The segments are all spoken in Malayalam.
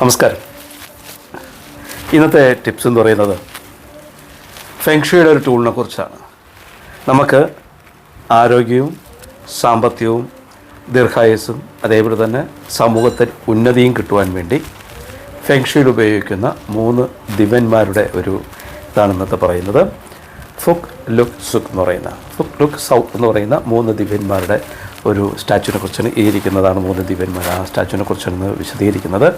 നമസ്കാരം. ഇന്നത്തെ ടിപ്സ് എന്ന് പറയുന്നത് ഫെങ്ഷയുടെ ഒരു ടൂളിനെ കുറിച്ചാണ്. നമുക്ക് ആരോഗ്യവും സാമ്പത്തികവും ദീർഘായുസ്സും അതേപോലെ തന്നെ സമൂഹത്തിൽ ഉന്നതിയും കിട്ടുവാൻ വേണ്ടി ഫെങ്ഷയിൽ ഉപയോഗിക്കുന്ന മൂന്ന് ദിവന്മാരുടെ ഒരു ഇതാണ് ഇന്നത്തെ പറയുന്നത്. ഫുക് ലുക് സുഖ് എന്ന് പറയുന്ന ഫുക് ലുക് സൗ എന്ന് പറയുന്ന മൂന്ന് ദിവ്യന്മാരുടെ ഒരു സ്റ്റാച്ചുവിനെ കുറിച്ചാണ് ഇരിക്കുന്നതാണ് മൂന്ന് ദിവ്യന്മാർ. ആ സ്റ്റാച്ചുവിനെ കുറിച്ചാണ് വിശദീകരിക്കുന്നത്.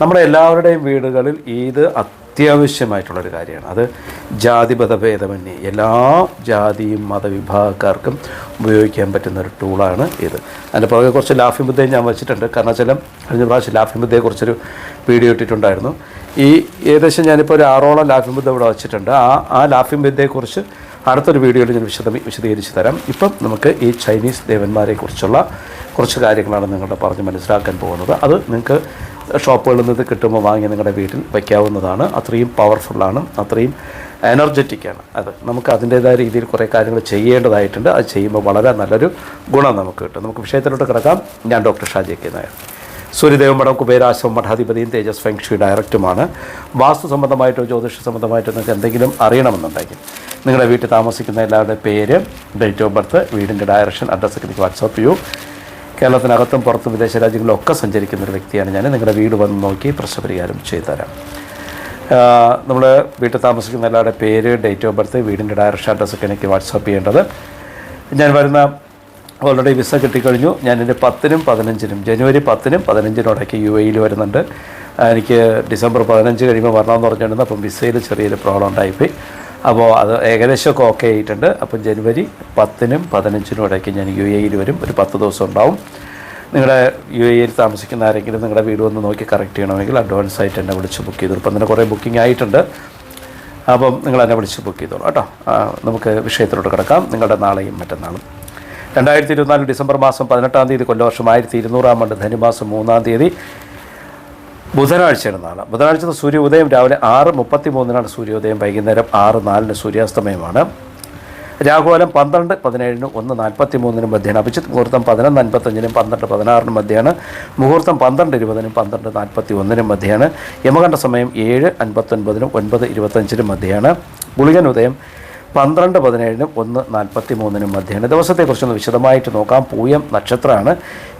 നമ്മുടെ എല്ലാവരുടെയും വീടുകളിൽ ഈദ് അത്യാവശ്യമായിട്ടുള്ളൊരു കാര്യമാണ്. അത് ജാതിപഥ ഭേദമന്യേ എല്ലാ ജാതിയും മതവിഭാഗക്കാർക്കും ഉപയോഗിക്കാൻ പറ്റുന്ന ഒരു ടൂളാണ് ഇത്. അതിന്റെ പുറകെ കുറച്ച് ലാഫിംഗ് ബുദ്ധയും ഞാൻ വെച്ചിട്ടുണ്ട്. കാരണം ചില കഴിഞ്ഞ പ്രാവശ്യം ലാഫിംഗ് ബുദ്ധയെക്കുറിച്ചൊരു വീഡിയോ ഇട്ടിട്ടുണ്ടായിരുന്നു. ഈ ഏകദേശം ഞാനിപ്പോൾ ഒരു ആറോളം ലാഫിംഗ് ബുദ്ധ ഇവിടെ വെച്ചിട്ടുണ്ട്. ആ ആ ലാഫിംഗ് ബുദ്ധയെക്കുറിച്ച് അടുത്തൊരു വീഡിയോയിൽ ഞാൻ വിശദ വിശദീകരിച്ച് തരാം. ഇപ്പം നമുക്ക് ഈ ചൈനീസ് ദേവന്മാരെക്കുറിച്ചുള്ള കുറച്ച് കാര്യങ്ങളാണ് നിങ്ങളുടെ പറഞ്ഞ് മനസ്സിലാക്കാൻ പോകുന്നത്. അത് നിങ്ങൾക്ക് ഷോപ്പുകളിൽ നിന്ന് കിട്ടുമ്പോൾ വാങ്ങി നിങ്ങളുടെ വീട്ടിൽ വയ്ക്കാവുന്നതാണ്. അത്രയും പവർഫുള്ളാണ് അത്രയും എനർജറ്റിക്കാണ് അത് നമുക്ക് അതിന്റേതായ രീതിയിൽ കുറേ കാര്യങ്ങൾ ചെയ്യേണ്ടതായിട്ടുണ്ട്. അത് ചെയ്യുമ്പോൾ വളരെ നല്ലൊരു ഗുണം നമുക്ക് കിട്ടും. നമുക്ക് വിഷയത്തിലോട്ട് കിടക്കാം. ഞാൻ ഡോക്ടർ ഷാജി കെ നായർ. സൂര്യദേവ മഠം കുബേരാശ്രമം മഠാധിപതിയും തേജസ് ഫെങ്ഷി ഡയറക്റ്റുമാണ്. വാസ്തു സംബന്ധമായിട്ടോ ജ്യോതിഷ സംബന്ധമായിട്ടോ നിങ്ങൾക്ക് എന്തെങ്കിലും അറിയണമെന്നുണ്ടെങ്കിൽ നിങ്ങളുടെ വീട്ടിൽ താമസിക്കുന്ന എല്ലാവരുടെ പേര് ഡേറ്റ് ഓഫ് ബർത്ത് വീടിന്റെ ഡയറക്ഷൻ അഡ്രസ്സൊക്കെ എനിക്ക് വാട്സാപ്പ് ചെയ്യൂ. കേരളത്തിനകത്തും പുറത്തും വിദേശ രാജ്യങ്ങളിലൊക്കെ സഞ്ചരിക്കുന്ന ഒരു വ്യക്തിയാണ് ഞാൻ. നിങ്ങളുടെ വീട് വന്ന് നോക്കി പ്രശ്നപരിഹാരം ചെയ്തു തരാം നമ്മൾ വീട്ടിൽ താമസിക്കുന്ന എല്ലാവരുടെ പേര് ഡേറ്റ് ഓഫ് ബർത്ത് വീടിന്റെ ഡയറക്ഷൻ അഡ്രസ്സൊക്കെ എനിക്ക് വാട്സാപ്പ് ചെയ്യേണ്ടത്. ഞാൻ വരുന്ന ഓൾറെഡി വിസ കിട്ടിക്കഴിഞ്ഞു. ഞാൻ എന്റെ പത്തിനും പതിനഞ്ചിനും ജനുവരി പത്തിനും പതിനഞ്ചിനും ഇടയ്ക്ക് യു എയിൽ വരുന്നുണ്ട്. എനിക്ക് ഡിസംബർ പതിനഞ്ച് കഴിയുമ്പോൾ വരണമെന്ന് പറഞ്ഞിട്ടുണ്ടെന്ന് അപ്പം വിസയിൽ ചെറിയൊരു പ്രോബ്ലം ഉണ്ടായിപ്പോയി. അപ്പോൾ അത് ഏകദേശമൊക്കെ ഓക്കെ ആയിട്ടുണ്ട്. അപ്പം ജനുവരി പത്തിനും പതിനഞ്ചിനും ഇടയ്ക്ക് ഞാൻ യു എയിൽ വരും. ഒരു പത്ത് ദിവസം ഉണ്ടാവും. നിങ്ങളുടെ യു എയിൽ താമസിക്കുന്ന ആരെങ്കിലും നിങ്ങളുടെ വീട് വന്ന് നോക്കി കറക്റ്റ് ചെയ്യണമെങ്കിൽ അഡ്വാൻസ് ആയിട്ട് എന്നെ വിളിച്ച് ബുക്ക് ചെയ്തു ഇപ്പം തന്നെ കുറേ ബുക്കിംഗ് ആയിട്ടുണ്ട്. അപ്പം നിങ്ങൾ എന്നെ വിളിച്ച് ബുക്ക് ചെയ്തോളൂ കേട്ടോ. നമുക്ക് വിഷയത്തിലോട്ട് കിടക്കാം. നിങ്ങളുടെ നാളെയും മറ്റന്നാളും. രണ്ടായിരത്തി ഇരുപത്തിനാല് ഡിസംബർ മാസം പതിനെട്ടാം തീയതി കൊല്ലവർഷം ആയിരത്തി ഇരുന്നൂറാം ആണ്ട് ധനുമാസം മൂന്നാം തീയതി ബുധനാഴ്ചയാണ് നാളെ. ബുധനാഴ്ച സൂര്യോദയം രാവിലെ ആറ് മുപ്പത്തി മൂന്നിനാണ് സൂര്യോദയം വൈകുന്നേരം ആറ് നാലിന് സൂര്യാസ്തമയമാണ്. രാഹുകാലം പന്ത്രണ്ട് പതിനേഴിനും ഒന്ന് നാൽപ്പത്തി മൂന്നിനും മധ്യയാണ് അഭിജിത്ത് മുഹൂർത്തം പതിനൊന്ന് അൻപത്തഞ്ചിനും പന്ത്രണ്ട് പതിനാറിനും മധ്യയാണ് മുഹൂർത്തം പന്ത്രണ്ട് ഇരുപതിനും പന്ത്രണ്ട് നാൽപ്പത്തി ഒന്നിനും മധ്യയാണ് യമകണ്ഠ സമയം ഏഴ് അൻപത്തൊൻപതിനും ഒൻപത് ഇരുപത്തഞ്ചിനും മധ്യയാണ് ഗുളികൻ ഉദയം പന്ത്രണ്ട് പതിനേഴിനും ഒന്ന് നാൽപ്പത്തി മൂന്നിനും മധ്യാണ്. ദിവസത്തെക്കുറിച്ചൊന്ന് വിശദമായിട്ട് നോക്കാം. പൂയം നക്ഷത്രമാണ്.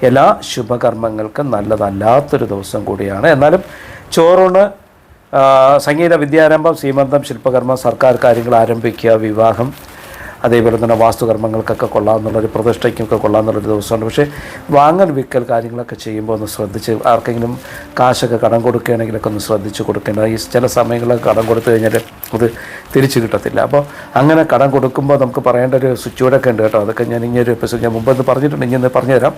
എല്ലാ ശുഭകർമ്മങ്ങൾക്കും നല്ലതല്ലാത്തൊരു ദിവസം കൂടിയാണ്. എന്നാലും ചോറൂണ് സംഗീത വിദ്യാരംഭം സീമന്തം ശില്പകർമ്മം സർക്കാർ കാര്യങ്ങൾ ആരംഭിക്കുക വിവാഹം അതേപോലെ തന്നെ വാസ്തുകർമ്മങ്ങൾക്കൊക്കെ കൊള്ളാമെന്നുള്ളൊരു പ്രതിഷ്ഠയ്ക്കൊക്കെ കൊള്ളാമെന്നുള്ളൊരു ദിവസമുണ്ട്. പക്ഷേ വാങ്ങൽ വിൽക്കൽ കാര്യങ്ങളൊക്കെ ചെയ്യുമ്പോൾ ഒന്ന് ശ്രദ്ധിച്ച് ആർക്കെങ്കിലും കാശൊക്കെ കടം കൊടുക്കുകയാണെങ്കിലൊക്കെ ഒന്ന് ശ്രദ്ധിച്ച് കൊടുക്കേണ്ട ഈ ചില സമയങ്ങളൊക്കെ കടം കൊടുത്തു കഴിഞ്ഞാൽ അത് തിരിച്ചു കിട്ടത്തില്ല. അപ്പോൾ അങ്ങനെ കടം കൊടുക്കുമ്പോൾ നമുക്ക് പറയേണ്ട ഒരു സ്വിച്ചുകൂടൊക്കെ ഉണ്ട് കേട്ടോ. അതൊക്കെ ഞാൻ ഇങ്ങനെ ഒരു എപ്പിസോഡ് ഞാൻ മുമ്പ് പറഞ്ഞിട്ടുണ്ട്. ഇങ്ങനെ പറഞ്ഞുതരാം.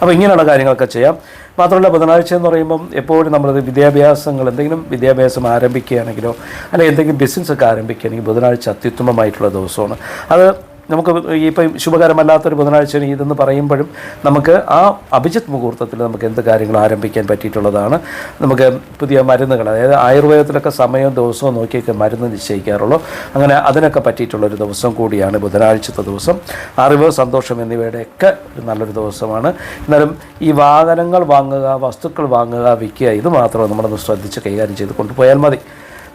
അപ്പോൾ ഇങ്ങനെയുള്ള കാര്യങ്ങളൊക്കെ ചെയ്യാം. മാത്രമല്ല ബുധനാഴ്ച എന്ന് പറയുമ്പം എപ്പോഴും നമ്മളത് വിദ്യാഭ്യാസങ്ങൾ എന്തെങ്കിലും വിദ്യാഭ്യാസം ആരംഭിക്കുകയാണെങ്കിലോ അല്ലെങ്കിൽ എന്തെങ്കിലും ബിസിനസ് ഒക്കെ ആരംഭിക്കുകയാണെങ്കിൽ ബുധനാഴ്ച അത്യുത്തമമായിട്ടുള്ള ദിവസമാണ്. അത് നമുക്ക് ഇപ്പം ശുഭകരമല്ലാത്തൊരു ബുധനാഴ്ച ഇതെന്ന് പറയുമ്പോഴും നമുക്ക് ആ അഭിജിത്ത് മുഹൂർത്തത്തിൽ നമുക്ക് എന്ത് കാര്യങ്ങൾ ആരംഭിക്കാൻ പറ്റിയിട്ടുള്ളതാണ്. നമുക്ക് പുതിയ മരുന്നുകൾ അതായത് ആയുർവേദത്തിലൊക്കെ സമയവും ദിവസവും നോക്കിയൊക്കെ മരുന്ന് നിശ്ചയിക്കാറുള്ളൂ. അങ്ങനെ അതിനൊക്കെ പറ്റിയിട്ടുള്ളൊരു ദിവസം കൂടിയാണ് ബുധനാഴ്ചത്തെ ദിവസം. അറിവ് സന്തോഷം എന്നിവയുടെയൊക്കെ ഒരു നല്ലൊരു ദിവസമാണ്. എന്നാലും ഈ വാഹനങ്ങൾ വാങ്ങുക വസ്തുക്കൾ വാങ്ങുക വിൽക്കുക ഇത് മാത്രം നമ്മളൊന്ന് ശ്രദ്ധിച്ച് കൈകാര്യം ചെയ്ത് കൊണ്ടുപോയാൽ മതി.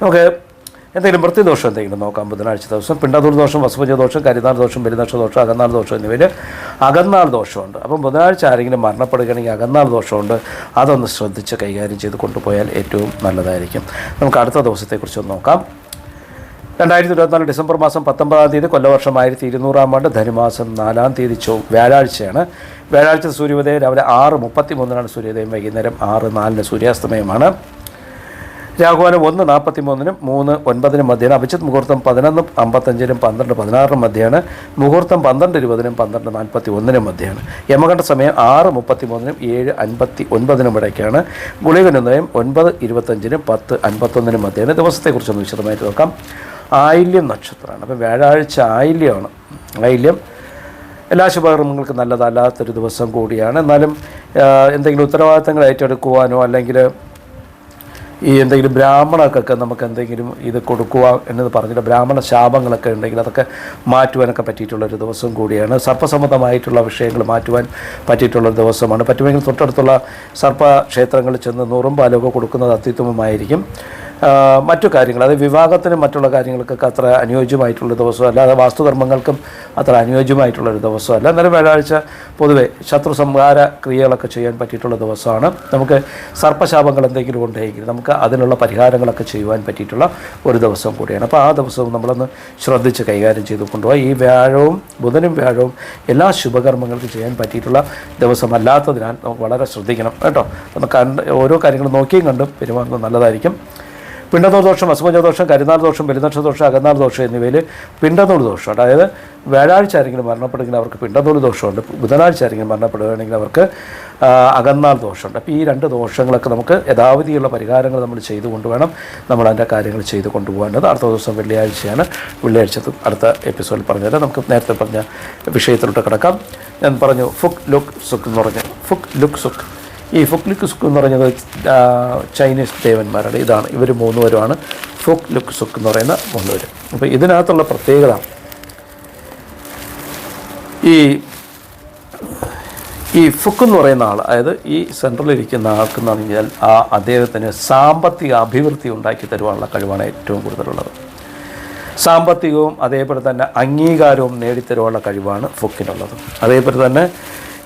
നമുക്ക് എന്തെങ്കിലും വൃത്തിദോഷം എന്തെങ്കിലും നോക്കാം. ബുധനാഴ്ച ദിവസം പിണ്ടതൂർ ദോഷം വസുപജ ദോഷം കരിനാൾ ദോഷം പെരുന്നക്ഷ ദോഷം അകന്നാൾ ദോഷം എന്നിവയിൽ അകന്നാൾ ദോഷമുണ്ട് അപ്പം ബുധനാഴ്ച ആരെങ്കിലും മരണപ്പെടുകയാണെങ്കിൽ അകന്നാൾ ദോഷമുണ്ട് അതൊന്ന് ശ്രദ്ധിച്ച് കൈകാര്യം ചെയ്ത് കൊണ്ടുപോയാൽ ഏറ്റവും നല്ലതായിരിക്കും. നമുക്ക് അടുത്ത ദിവസത്തെക്കുറിച്ചൊന്ന് നോക്കാം. രണ്ടായിരത്തി ഇരുപത്തിനാല് ഡിസംബർ മാസം പത്തൊമ്പതാം തീയതി കൊല്ലവർഷം ആയിരത്തി ഇരുന്നൂറാം ആണ്ട് ധനുമാസം നാലാം തീയതി ചൊ വ്യാഴാഴ്ചയാണ്. വ്യാഴാഴ്ച സൂര്യോദയം രാവിലെ ആറ് മുപ്പത്തി മൂന്നിനാണ് സൂര്യോദയം. വൈകുന്നേരം ആറ് നാലിന് സൂര്യാസ്തമയമാണ്. രാഘവാനം ഒന്ന് നാൽപ്പത്തി മൂന്നിനും മൂന്ന് ഒൻപതിനും മധ്യയാണ്. അഭിജിത് മുഹൂർത്തം പതിനൊന്ന് അമ്പത്തഞ്ചിനും പന്ത്രണ്ട് പതിനാറിനും മധ്യയാണ്. മുഹൂർത്തം പന്ത്രണ്ട് ഇരുപതിനും പന്ത്രണ്ട് നാൽപ്പത്തി ഒന്നിനും മധ്യയാണ്. യമകണ്ഠ സമയം ആറ് മുപ്പത്തി മൂന്നിനും ഏഴ് അൻപത്തി ഒൻപതിനും ഇടയ്ക്കാണ്. ഗുളികനുദയം ഒൻപത് ഇരുപത്തഞ്ചിനും പത്ത് അൻപത്തൊന്നിനും മധ്യയാണ്. ദിവസത്തെക്കുറിച്ചൊന്ന് വിശദമായിട്ട് നോക്കാം. ആയില്യം നക്ഷത്രമാണ്. അപ്പം വ്യാഴാഴ്ച ആയില്യമാണ്. ആയില്യം എല്ലാ ശുഭകർമ്മങ്ങൾക്കും നല്ലതല്ലാത്തൊരു ദിവസം കൂടിയാണ്. എന്നാലും എന്തെങ്കിലും ഉത്തരവാദിത്തങ്ങൾ ഏറ്റെടുക്കുവാനോ അല്ലെങ്കിൽ ഈ എന്തെങ്കിലും ബ്രാഹ്മണർക്കൊക്കെ നമുക്ക് എന്തെങ്കിലും ഇത് കൊടുക്കുക എന്നത് പറഞ്ഞിട്ട് ബ്രാഹ്മണ ശാപങ്ങളൊക്കെ ഉണ്ടെങ്കിൽ അതൊക്കെ മാറ്റുവാനൊക്കെ പറ്റിയിട്ടുള്ളൊരു ദിവസം കൂടിയാണ്. സർപ്പസംബന്ധമായിട്ടുള്ള വിഷയങ്ങൾ മാറ്റുവാൻ പറ്റിയിട്ടുള്ളൊരു ദിവസമാണ്. പറ്റുമെങ്കിൽ തൊട്ടടുത്തുള്ള സർപ്പ ക്ഷേത്രങ്ങളിൽ ചെന്ന് നൂറും പാലൊക്കെ കൊടുക്കുന്നത് അത്യുത്തമമായിരിക്കും. മറ്റു കാര്യങ്ങൾ അതായത് വിവാഹത്തിനും മറ്റുള്ള കാര്യങ്ങൾക്കൊക്കെ അത്ര അനുയോജ്യമായിട്ടുള്ള ദിവസമല്ല അത് വാസ്തുധർമ്മങ്ങൾക്കും അത്ര അനുയോജ്യമായിട്ടുള്ളൊരു ദിവസമല്ല. എന്നാലും വ്യാഴാഴ്ച പൊതുവെ ശത്രു സംഹാര ക്രിയകളൊക്കെ ചെയ്യാൻ പറ്റിയിട്ടുള്ള ദിവസമാണ്. നമുക്ക് സർപ്പശാപങ്ങൾ എന്തെങ്കിലും ഉണ്ടെങ്കിൽ നമുക്ക് അതിനുള്ള പരിഹാരങ്ങളൊക്കെ ചെയ്യുവാൻ പറ്റിയിട്ടുള്ള ഒരു ദിവസം കൂടിയാണ്. അപ്പോൾ ആ ദിവസവും നമ്മളൊന്ന് ശ്രദ്ധിച്ച് കൈകാര്യം ചെയ്ത് കൊണ്ടുപോകാം ഈ വ്യാഴവും ബുധനും വ്യാഴവും എല്ലാ ശുഭകർമ്മങ്ങൾക്കും ചെയ്യാൻ പറ്റിയിട്ടുള്ള ദിവസമല്ലാത്തതിനാൽ നമുക്ക് വളരെ ശ്രദ്ധിക്കണം കേട്ടോ. നമുക്ക് ഓരോ കാര്യങ്ങളും നോക്കിയും കണ്ടും പെരുമാറുന്നത് നല്ലതായിരിക്കും. പിണ്ടനൂർ ദോഷം അസുമജ ദോഷം കരുനാൾ ദോഷം പെരുന്നക്ഷ ദോഷം അകന്നാൾ ദോഷം എന്നിവയിൽ പിണ്ടനൂർ ദോഷം. അതായത് വ്യാഴാഴ്ച ആരെങ്കിലും മരണപ്പെടുകയാണെങ്കിൽ അവർക്ക് പിണ്ടനൂർ ദോഷമുണ്ട്. ബുധനാഴ്ച ആരെങ്കിലും മരണപ്പെടുകയാണെങ്കിൽ അവർക്ക് അകന്നാൾ ദോഷമുണ്ട്. അപ്പോൾ ഈ രണ്ട് ദോഷങ്ങളൊക്കെ നമുക്ക് യഥാവിധിയുള്ള പരിഹാരങ്ങൾ നമ്മൾ ചെയ്തുകൊണ്ട് വേണം നമ്മൾ അതിന്റെ കാര്യങ്ങൾ ചെയ്തു കൊണ്ടുപോകേണ്ടത് അടുത്ത ദിവസം വെള്ളിയാഴ്ചയാണ്. വെള്ളിയാഴ്ച അടുത്ത എപ്പിസോഡിൽ പറഞ്ഞുതരാം. നമുക്ക് നേരത്തെ പറഞ്ഞ വിഷയത്തിലോട്ട് കിടക്കാം. ഞാൻ പറഞ്ഞു ഫുക് ലുക്ക് സുഖ് എന്ന് പറഞ്ഞു. ഫുക്ക് ലുക്ക് സുക്ക് ഈ ഫുക്ക് ലുക്ക് സുക്ക് എന്ന് പറയുന്നത് ചൈനീസ് ദേവന്മാരുടെ ഇതാണ്. ഇവർ മൂന്നുപേരുമാണ് ഫുക്ക് ലുക്ക് സുക്ക് എന്ന് പറയുന്ന മൂന്നുപേര്. അപ്പോൾ ഇതിനകത്തുള്ള പ്രത്യേകത ഈ ഈ ഫുക്ക് എന്ന് പറയുന്ന ആൾ അതായത് ഈ സെൻട്രലിൽ ഇരിക്കുന്ന ആൾക്ക് എന്ന് പറഞ്ഞാൽ ആ അദ്ദേഹത്തിന് സാമ്പത്തിക അഭിവൃദ്ധി ഉണ്ടാക്കി തരുവാനുള്ള കഴിവാണ് ഏറ്റവും കൂടുതലുള്ളത്. സാമ്പത്തികവും അതേപോലെ തന്നെ അംഗീകാരവും നേടിത്തരുവാനുള്ള കഴിവാണ് ഫുക്കിനുള്ളത്. അതേപോലെ തന്നെ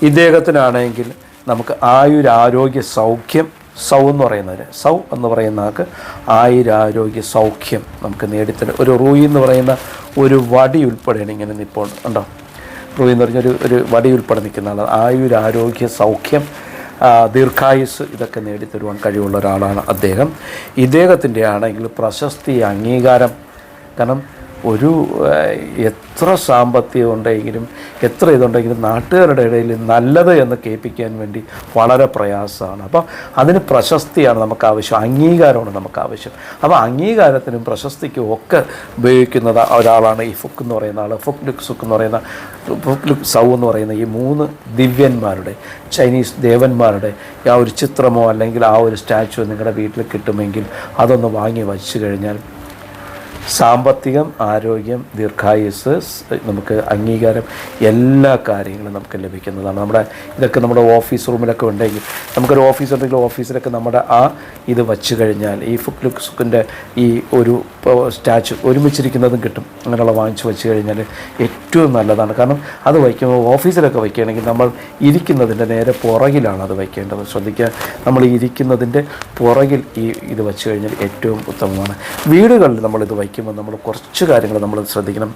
ഇദ്ദേഹത്തിനാണെങ്കിൽ നമുക്ക് ആയുരാരോഗ്യ സൗഖ്യം സൗ എന്ന് പറയുന്നവർ സൗ എന്ന് പറയുന്ന ആൾക്ക് ആയുരാരോഗ്യ സൗഖ്യം നമുക്ക് നേടിത്തരും. ഒരു റൂയി എന്ന് പറയുന്ന ഒരു വടി ഉൾപ്പെടെയാണ് ഇങ്ങനെ ഇപ്പോൾ ഉണ്ടോ റൂയി എന്ന് പറഞ്ഞൊരു ഒരു വടി ഉൾപ്പെടെ നിൽക്കുന്ന ആളാണ്. ആയുരാരോഗ്യ സൗഖ്യം ദീർഘായുസ് ഇതൊക്കെ നേടിത്തരുവാൻ കഴിവുള്ള ഒരാളാണ് അദ്ദേഹം. ഇദ്ദേഹത്തിന്റെ ആണെങ്കിൽ പ്രശസ്തി അംഗീകാരം. കാരണം ഒരു എത്ര സാമ്പത്തികം ഉണ്ടെങ്കിലും എത്ര ഇതുണ്ടെങ്കിലും നാട്ടുകാരുടെ ഇടയിൽ നല്ലത് എന്ന് കേൾപ്പിക്കാൻ വേണ്ടി വളരെ പ്രയാസമാണ്. അപ്പോൾ അതിന് പ്രശസ്തിയാണ് നമുക്ക് ആവശ്യം അംഗീകാരമാണ് നമുക്ക് ആവശ്യം. അപ്പോൾ അംഗീകാരത്തിനും പ്രശസ്തിക്കും ഒക്കെ ഉപയോഗിക്കുന്നത് ഒരാളാണ് ഈ ഫുക്ക് എന്ന് പറയുന്ന ആൾ ഫുക്ക് ലുക്ക് സുക്ക് എന്ന് പറയുന്ന ഫുക്ക് ലുക്ക് സൗ എന്ന് പറയുന്ന ഈ മൂന്ന് ദിവ്യന്മാരുടെ ചൈനീസ് ദേവന്മാരുടെ ആ ഒരു ചിത്രമോ അല്ലെങ്കിൽ ആ ഒരു സ്റ്റാച്ചുവോ നിങ്ങളുടെ വീട്ടിൽ കിട്ടുമെങ്കിൽ അതൊന്ന് വാങ്ങി വച്ചു കഴിഞ്ഞാൽ സാമ്പത്തികം ആരോഗ്യം ദീർഘായുസ് നമുക്ക് അംഗീകാരം എല്ലാ കാര്യങ്ങളും നമുക്ക് ലഭിക്കുന്നതാണ്. നമ്മുടെ ഇതൊക്കെ നമ്മുടെ ഓഫീസ് റൂമിലൊക്കെ ഉണ്ടെങ്കിൽ നമുക്കൊരു ഓഫീസ് ഉണ്ടെങ്കിൽ ഓഫീസിലൊക്കെ നമ്മുടെ ആ ഇത് വച്ചു കഴിഞ്ഞാൽ ഈ ഫുക്ലുക്സുക്കിന്റെ ഈ ഒരു സ്റ്റാച്ചു ഒരുമിച്ചിരിക്കുന്നതും കിട്ടും. അങ്ങനെയുള്ള വാങ്ങിച്ച് വെച്ച് കഴിഞ്ഞാൽ ഏറ്റവും നല്ലതാണ്. കാരണം അത് വയ്ക്കുമ്പോൾ ഓഫീസിലൊക്കെ വയ്ക്കുകയാണെങ്കിൽ നമ്മൾ ഇരിക്കുന്നതിന്റെ നേരെ പുറകിലാണ് അത് വയ്ക്കേണ്ടത്. ശ്രദ്ധിക്കുക നമ്മൾ ഇരിക്കുന്നതിന്റെ പുറകിൽ ഈ ഇത് വെച്ച് കഴിഞ്ഞാൽ ഏറ്റവും ഉത്തമമാണ്. വീടുകളിൽ നമ്മളിത് വയ്ക്കുമ്പോൾ നമ്മൾ കുറച്ച് കാര്യങ്ങൾ നമ്മൾ ശ്രദ്ധിക്കണം.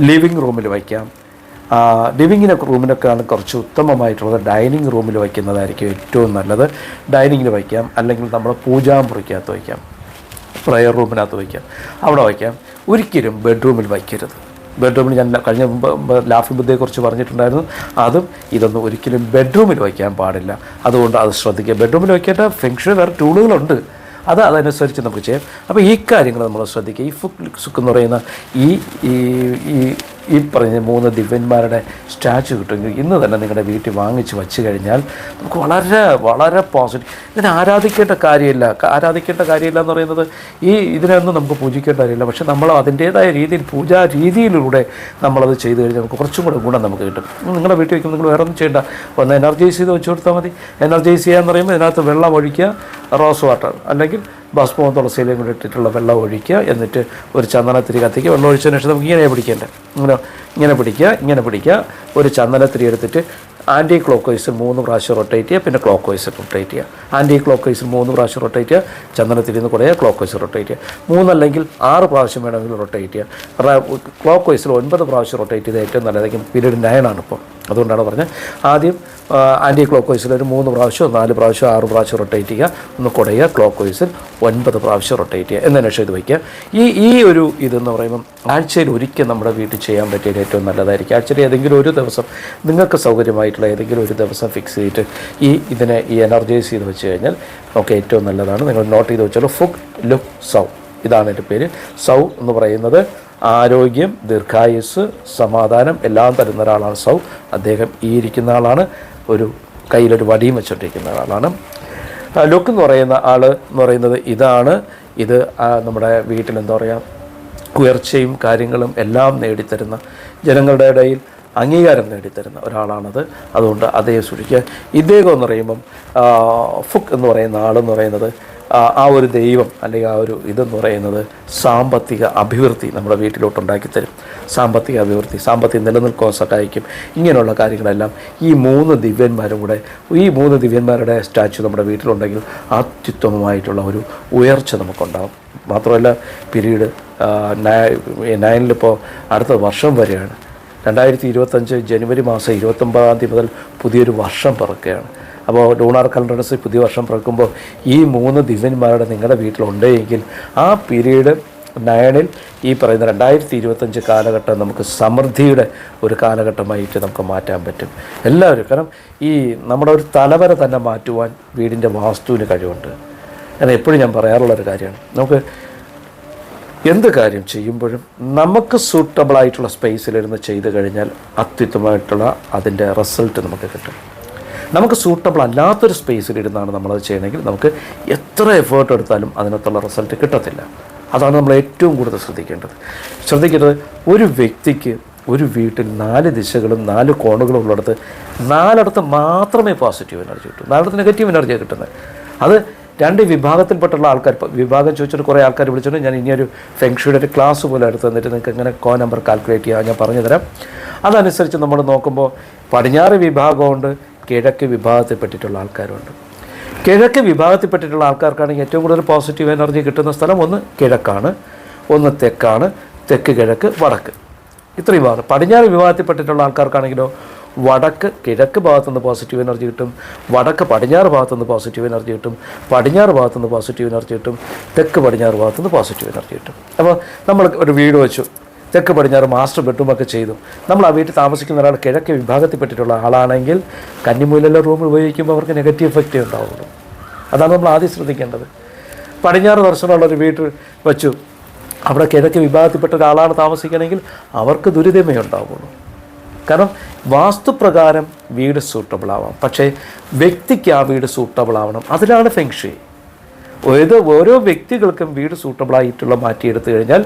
ലിവിങ് റൂമിൽ വയ്ക്കാം. ലിവിങ്ങിനെ റൂമിനൊക്കെയാണ് കുറച്ച് ഉത്തമമായിട്ടുള്ളത് ഡൈനിങ് റൂമിൽ വയ്ക്കുന്നതായിരിക്കും ഏറ്റവും നല്ലത്. ഡൈനിങ്ങിൽ വയ്ക്കാം. അല്ലെങ്കിൽ നമ്മൾ പൂജാമുറിക്കകത്ത് വയ്ക്കാം. പ്രയർ റൂമിനകത്ത് വയ്ക്കാം. അവിടെ വയ്ക്കാം. ഒരിക്കലും ബെഡ്റൂമിൽ വയ്ക്കരുത്. ബെഡ്റൂമിൽ ഞാൻ കഴിഞ്ഞ ലാഫിംഗ് ലാഫി ബുദ്ധയെക്കുറിച്ച് പറഞ്ഞിട്ടുണ്ടായിരുന്നു. അതും ഇതൊന്നും ഒരിക്കലും ബെഡ്റൂമിൽ വയ്ക്കാൻ പാടില്ല. അതുകൊണ്ട് അത് ശ്രദ്ധിക്കുക. ബെഡ്റൂമിൽ വയ്ക്കേണ്ട ഫെങ്ഷൻ വേറെ ടൂളുകളുണ്ട് അത് അതനുസരിച്ച് നമുക്ക് ചെയ്യാം. അപ്പോൾ ഈ കാര്യങ്ങൾ നമ്മൾ ശ്രദ്ധിക്കുക. ഈ ഫുക്ക് സുക്ക് എന്ന് പറയുന്ന ഈ ഈ ഈ പറഞ്ഞ മൂന്ന് ദിവ്യന്മാരുടെ സ്റ്റാച്ചു കിട്ടുമെങ്കിൽ ഇന്ന് തന്നെ നിങ്ങളുടെ വീട്ടിൽ വാങ്ങിച്ച് വച്ച് കഴിഞ്ഞാൽ നമുക്ക് വളരെ വളരെ പോസിറ്റീവ് ഇതിനെ ആരാധിക്കേണ്ട കാര്യമില്ല. ആരാധിക്കേണ്ട കാര്യമില്ല എന്ന് പറയുന്നത് ഈ ഇതിനൊന്നും നമുക്ക് പൂജിക്കേണ്ട കാര്യമില്ല. പക്ഷെ നമ്മൾ അതിന്റേതായ രീതിയിൽ പൂജാ രീതിയിലൂടെ നമ്മളത് ചെയ്തു കഴിഞ്ഞാൽ നമുക്ക് കുറച്ചും കൂടെ ഗുണം നമുക്ക് കിട്ടും. നിങ്ങളുടെ വീട്ടിൽ വയ്ക്കുമ്പോൾ നിങ്ങൾ വേറെ ഒന്നും ചെയ്യേണ്ട. ഒന്ന് എനർജൈസ് ചെയ്ത് വെച്ച് കൊടുത്താൽ മതി. എനർജൈസ് ചെയ്യുക എന്ന് പറയുമ്പോൾ ഇതിനകത്ത് വെള്ളം ഒഴിക്കുക റോസ് വാട്ടർ അല്ലെങ്കിൽ ഭസ്മവും തുളസിയിലും കൂടി ഇട്ടിട്ടുള്ള വെള്ളം ഒഴിക്കുക. എന്നിട്ട് ഒരു ചന്ദനത്തിരി കത്തിക്കുക. വെള്ളം ഒഴിച്ചതിന് ശേഷം നമുക്ക് ഇങ്ങനെ പിടിക്കേണ്ടത്. ഇങ്ങനെ ഇങ്ങനെ പിടിക്കുക ഇങ്ങനെ പിടിക്കുക. ഒരു ചന്ദന തിരി എടുത്തിട്ട് ആന്റി ക്ലോക്ക് വൈസ് മൂന്ന് പ്രാവശ്യം റൊട്ടേറ്റ് ചെയ്യുക പിന്നെ ക്ലോക്ക് വൈസ് റൊട്ടേറ്റ് ചെയ്യുക. ആന്റി ക്ലോക്ക് വൈസ് മൂന്ന് പ്രാവശ്യം റൊട്ടേറ്റ് ചെയ്യുക ചന്ദനത്തിരി നിന്ന് കുറയുക ക്ലോക്ക് വൈസ് റൊട്ടേറ്റ് ചെയ്യുക. മൂന്നല്ലെങ്കിൽ ആറ് പ്രാവശ്യം വേണമെങ്കിൽ റൊട്ടേറ്റ് ചെയ്യുക. ക്ലോക്ക് വൈസിൽ ഒൻപത് പ്രാവശ്യം റൊട്ടേറ്റ് ചെയ്ത് ഏറ്റവും നല്ലതായിരിക്കും പീരീഡ് നയനാണ് ഇപ്പോൾ അതുകൊണ്ടാണ് പറഞ്ഞത്. ആദ്യം ആന്റി ക്ലോക്ക് വൈസിൽ ഒരു മൂന്ന് പ്രാവശ്യം നാല് പ്രാവശ്യം ആറ് പ്രാവശ്യം റൊട്ടേറ്റ് ചെയ്യുക. ഒന്ന് കുടയുക ക്ലോക്ക് വൈസിൽ ഒൻപത് പ്രാവശ്യം റൊട്ടേറ്റ് ചെയ്യുക. എന്നതിന് ശേഷം ഇത് വയ്ക്കുക. ഈ ഈ ഒരു ഇതെന്ന് പറയുമ്പം ആഴ്ചയിൽ ഒരിക്കൽ നമ്മുടെ വീട്ടിൽ ചെയ്യാൻ ഏറ്റവും നല്ലതായിരിക്കും. ആക്ച്വലി ഏതെങ്കിലും ഒരു ദിവസം നിങ്ങൾക്ക് സൗകര്യമായിട്ടുള്ള ഏതെങ്കിലും ഒരു ദിവസം ഫിക്സ് ചെയ്തിട്ട് ഈ ഇതിനെ ഈ എനർജൈസ് ചെയ്ത് വെച്ച് കഴിഞ്ഞാൽ നമുക്ക് ഏറ്റവും നല്ലതാണ്. നിങ്ങൾ നോട്ട് ചെയ്ത് വെച്ചാൽ ഫുക്ക് ലുക്ക് സൗ ഇതാണ് എന്റെ പേര്. സൗ എന്ന് പറയുന്നത് ആരോഗ്യം ദീർഘായുസ് സമാധാനം എല്ലാം തരുന്ന ഒരാളാണ് സൗ അദ്ദേഹം ഈ ഇരിക്കുന്ന ആളാണ്. ഒരു കയ്യിലൊരു വടിയും വെച്ചോണ്ടിരിക്കുന്ന ആളാണ്. ലുക്ക് എന്ന് പറയുന്ന ആൾ എന്ന് പറയുന്നത് ഇതാണ്. ഇത് നമ്മുടെ വീട്ടിൽ എന്താ പറയുക ഉയർച്ചയും കാര്യങ്ങളും എല്ലാം നേടിത്തരുന്ന ജനങ്ങളുടെ ഇടയിൽ അംഗീകാരം നേടിത്തരുന്ന ഒരാളാണത്. അതുകൊണ്ട് അദ്ദേഹം സൂക്ഷിക്കുക ഇദ്ദേഹം എന്ന് പറയുമ്പം ഫുക്ക് എന്ന് പറയുന്ന ആളെന്ന് പറയുന്നത് ആ ഒരു ദൈവം അല്ലെങ്കിൽ ആ ഒരു ഇതെന്ന് പറയുന്നത് സാമ്പത്തിക അഭിവൃദ്ധി നമ്മുടെ വീട്ടിലോട്ട് ഉണ്ടാക്കി തരും സാമ്പത്തിക അഭിവൃദ്ധി സാമ്പത്തിക നിലനിൽക്കാൻ സഹായിക്കും. ഇങ്ങനെയുള്ള കാര്യങ്ങളെല്ലാം ഈ മൂന്ന് ദിവ്യന്മാരും കൂടെ ഈ മൂന്ന് ദിവ്യന്മാരുടെ സ്റ്റാച്ചു നമ്മുടെ വീട്ടിലുണ്ടെങ്കിൽ അത്യുത്തമമായിട്ടുള്ള ഒരു ഉയർച്ച നമുക്കുണ്ടാകും മാത്രമല്ല പിരീഡ് നയനിലിപ്പോൾ അടുത്ത വർഷം വരെയാണ്. രണ്ടായിരത്തി ഇരുപത്തഞ്ച് ജനുവരി മാസം ഇരുപത്തൊമ്പതാം തീയതി മുതൽ പുതിയൊരു വർഷം പിറക്കുകയാണ്. അപ്പോൾ ലൂണാർ കലണ്ടർസ് പുതിയ വർഷം പിറക്കുമ്പോൾ ഈ മൂന്ന് ദിവ്യന്മാരുടെ നിങ്ങളുടെ വീട്ടിലുണ്ടെങ്കിൽ ആ പീരീഡ് നയനിൽ ഈ പറയുന്ന രണ്ടായിരത്തി ഇരുപത്തഞ്ച് കാലഘട്ടം നമുക്ക് സമൃദ്ധിയുടെ ഒരു കാലഘട്ടമായിട്ട് നമുക്ക് മാറ്റാൻ പറ്റും. എല്ലാവരും കാരണം ഈ നമ്മുടെ ഒരു തലവര തന്നെ മാറ്റുവാൻ വീടിന്റെ വാസ്തുവിന് കഴിവുണ്ട്. കാരണം എപ്പോഴും ഞാൻ പറയാറുള്ളൊരു കാര്യമാണ്. നമുക്ക് എന്ത് കാര്യം ചെയ്യുമ്പോഴും നമുക്ക് സൂട്ടബിൾ ആയിട്ടുള്ള സ്പേസിലിരുന്ന് ചെയ്ത് കഴിഞ്ഞാൽ അത്യുത്തമമായിട്ടുള്ള അതിന്റെ റിസൾട്ട് നമുക്ക് കിട്ടും. നമുക്ക് സൂട്ടബിൾ അല്ലാത്തൊരു സ്പേസിലിരുന്നാണ് നമ്മളത് ചെയ്യണമെങ്കിൽ നമുക്ക് എത്ര എഫേർട്ട് എടുത്താലും അതിനകത്തുള്ള റിസൾട്ട് കിട്ടത്തില്ല. അതാണ് നമ്മൾ ഏറ്റവും കൂടുതൽ ശ്രദ്ധിക്കേണ്ടത്. ശ്രദ്ധിക്കേണ്ടത് ഒരു വ്യക്തിക്ക് ഒരു വീട്ടിൽ നാല് ദിശകളും നാല് കോണുകളും ഉള്ളിടത്ത് നാലിടത്ത് മാത്രമേ പോസിറ്റീവ് എനർജി കിട്ടൂ. നാലിടത്ത് നെഗറ്റീവ് എനർജിയാണ് കിട്ടുന്നത്. അത് രണ്ട് വിഭാഗത്തിൽപ്പെട്ടുള്ള ആൾക്കാർ. വിഭാഗം ചോദിച്ചിട്ട് കുറേ ആൾക്കാർ വിളിച്ചിട്ട് ഞാൻ ഇനിയൊരു ഫെങ്ഷയുടെ ഒരു ക്ലാസ് പോലെ എടുത്ത് തന്നിട്ട് നിങ്ങൾക്ക് എങ്ങനെ കോ നമ്പർ കാൽക്കുലേറ്റ് ചെയ്യാം ഞാൻ പറഞ്ഞു തരാം. അതനുസരിച്ച് നമ്മൾ നോക്കുമ്പോൾ പടിഞ്ഞാറ് വിഭാഗമുണ്ട് കിഴക്ക് വിഭാഗത്തിൽപ്പെട്ടിട്ടുള്ള ആൾക്കാരുണ്ട്. കിഴക്ക് വിഭാഗത്തിൽപ്പെട്ടിട്ടുള്ള ആൾക്കാർക്കാണെങ്കിൽ ഏറ്റവും കൂടുതൽ പോസിറ്റീവ് എനർജി കിട്ടുന്ന സ്ഥലം. ഒന്ന് കിഴക്കാണ് ഒന്ന് തെക്കാണ് തെക്ക് കിഴക്ക് വടക്ക്. ഇത്രയും ഭാഗം പടിഞ്ഞാറ് വിഭാഗത്തിൽപ്പെട്ടിട്ടുള്ള ആൾക്കാർക്കാണെങ്കിലോ വടക്ക് കിഴക്ക് ഭാഗത്തുനിന്ന് പോസിറ്റീവ് എനർജി കിട്ടും വടക്ക് പടിഞ്ഞാറ് ഭാഗത്തുനിന്ന് പോസിറ്റീവ് എനർജി കിട്ടും പടിഞ്ഞാറ് ഭാഗത്തുനിന്ന് പോസിറ്റീവ് എനർജി കിട്ടും തെക്ക് പടിഞ്ഞാറ് ഭാഗത്തുനിന്ന് പോസിറ്റീവ് എനർജി കിട്ടും. അപ്പോൾ നമ്മൾ ഒരു വീട് വെച്ചു. തെക്ക് പടിഞ്ഞാറ് മാസ്റ്റർ ബെഡ്റൂമൊക്കെ ചെയ്തു. നമ്മൾ ആ വീട്ടിൽ താമസിക്കുന്ന ഒരാൾ കിഴക്ക് വിഭാഗത്തിൽപ്പെട്ടിട്ടുള്ള ആളാണെങ്കിൽ കന്നിമൂലുള്ള റൂം ഉപയോഗിക്കുമ്പോൾ അവർക്ക് നെഗറ്റീവ് എഫക്റ്റേ ഉണ്ടാവുള്ളൂ. അതാണ് നമ്മൾ ആദ്യം ശ്രദ്ധിക്കേണ്ടത്. പടിഞ്ഞാറ് ദർശനമുള്ള ഒരു വീട്ടിൽ വെച്ചു. അവിടെ കിഴക്ക് വിഭാഗത്തിൽപ്പെട്ട ഒരാളാണ് താമസിക്കണമെങ്കിൽ അവർക്ക് ദുരിതമേ ഉണ്ടാവുള്ളൂ. കാരണം വാസ്തുപ്രകാരം വീട് സൂട്ടബിൾ ആവാം. പക്ഷേ വ്യക്തിക്ക് ആ വീട് സൂട്ടബിൾ ആവണം. അതിലാണ് ഫെങ്ഷി ഏത് ഓരോ വ്യക്തികൾക്കും വീട് സൂട്ടബിൾ ആയിട്ടുള്ള മാറ്റിയെടുത്തു കഴിഞ്ഞാൽ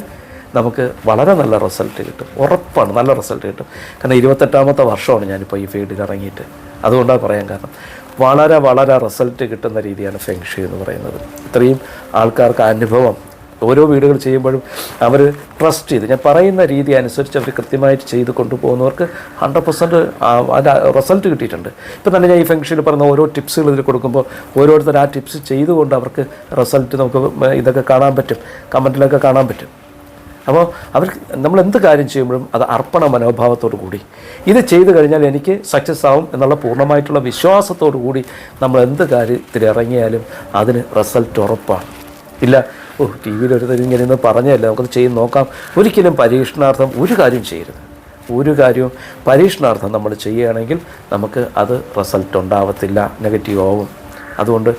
നമുക്ക് വളരെ നല്ല റിസൾട്ട് കിട്ടും. ഉറപ്പാണ് നല്ല റിസൾട്ട് കിട്ടും. കാരണം ഇരുപത്തെട്ടാമത്തെ വർഷമാണ് ഞാനിപ്പോൾ ഈ ഫീൽഡിൽ ഇറങ്ങിയിട്ട്. അതുകൊണ്ടാണ് പറയാൻ കാരണം. വളരെ വളരെ റിസൾട്ട് കിട്ടുന്ന രീതിയാണ് ഫെങ്ഷി എന്ന് പറയുന്നത്. ഇത്രയും ആൾക്കാർക്ക് അനുഭവം ഓരോ വീടുകൾ ചെയ്യുമ്പോഴും അവർ ട്രസ്റ്റ് ചെയ്ത്. ഞാൻ പറയുന്ന രീതി അനുസരിച്ച് അവർ കൃത്യമായിട്ട് ചെയ്ത് കൊണ്ടുപോകുന്നവർക്ക് ഹൺഡ്രഡ് പെർസെന്റ് അതിന്റെ റിസൾട്ട് കിട്ടിയിട്ടുണ്ട്. ഇപ്പം തന്നെ ഞാൻ ഈ ഫംഗ്ഷനിൽ പറഞ്ഞ ഓരോ ടിപ്സുകൾ ഇതിൽ കൊടുക്കുമ്പോൾ ഓരോരുത്തർ ആ ടിപ്സ് ചെയ്തുകൊണ്ട് അവർക്ക് റിസൾട്ട് നമുക്ക് ഇതൊക്കെ കാണാൻ പറ്റും. കമന്റിലൊക്കെ കാണാൻ പറ്റും. അപ്പോൾ അവർ നമ്മൾ എന്ത് കാര്യം ചെയ്യുമ്പോഴും അത് അർപ്പണ മനോഭാവത്തോടു കൂടി. ഇത് ചെയ്തു കഴിഞ്ഞാൽ എനിക്ക് സക്സസ് ആവും എന്നുള്ള പൂർണമായിട്ടുള്ള വിശ്വാസത്തോടു കൂടി നമ്മൾ എന്ത് കാര്യത്തിൽ ഇറങ്ങിയാലും അതിന് റിസൾട്ട് ഉറപ്പാണ്. ഇല്ല. ഓ ടി വിയിൽ ഒരു തരം ഇങ്ങനെ പറഞ്ഞതല്ല? നമുക്കത് ചെയ്ത് നോക്കാം. ഒരിക്കലും പരീക്ഷണാർത്ഥം ഒരു കാര്യം ചെയ്യരുത്. ഒരു കാര്യവും പരീക്ഷണാർത്ഥം നമ്മൾ ചെയ്യുകയാണെങ്കിൽ നമുക്ക് അത് റിസൾട്ട് ഉണ്ടാവത്തില്ല. നെഗറ്റീവ് ആവും. അതുകൊണ്ട്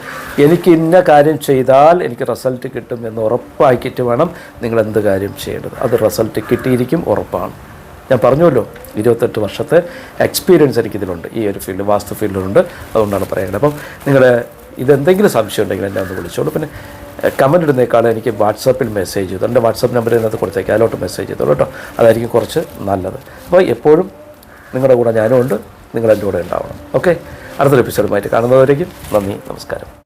എനിക്ക് ഇന്ന കാര്യം ചെയ്താൽ എനിക്ക് റിസൾട്ട് കിട്ടും എന്ന് ഉറപ്പാക്കിയിട്ട് വേണം നിങ്ങൾ എന്ത് കാര്യം ചെയ്യേണ്ടത്. അത് റിസൾട്ട് കിട്ടിയിരിക്കും ഉറപ്പാണ്. ഞാൻ പറഞ്ഞല്ലോ ഇരുപത്തെട്ട് വർഷത്തെ എക്സ്പീരിയൻസ് എനിക്കിതിലുണ്ട്. ഈ ഒരു ഫീൽഡ് വാസ്തു ഫീൽഡിലുണ്ട് അതുകൊണ്ടാണ് പറയുന്നത് അപ്പം നിങ്ങൾ ഇതെന്തെങ്കിലും സംശയം ഉണ്ടെങ്കിൽ എന്നെ ഒന്ന് വിളിച്ചോളൂ. പിന്നെ കമന്റ് ഇടുന്നേക്കാളും എനിക്ക് വാട്സാപ്പിൽ മെസ്സേജ് ചെയ്തു. എന്റെ വാട്സാപ്പ് നമ്പർ ഇതിനകത്ത് കൊടുത്തേക്കാം. അതിലോട്ട് മെസ്സേജ് ചെയ്തോളൂ കേട്ടോ? അതായിരിക്കും കുറച്ച് നല്ലത്. അപ്പോൾ എപ്പോഴും നിങ്ങളുടെ കൂടെ ഞാനും ഉണ്ട്. നിങ്ങൾ എന്റെ കൂടെ ഉണ്ടാവണം. ഓക്കെ അടുത്തൊരു എപ്പിസോഡുമായിട്ട് കാണുന്നവരേക്കും നന്ദി നമസ്കാരം.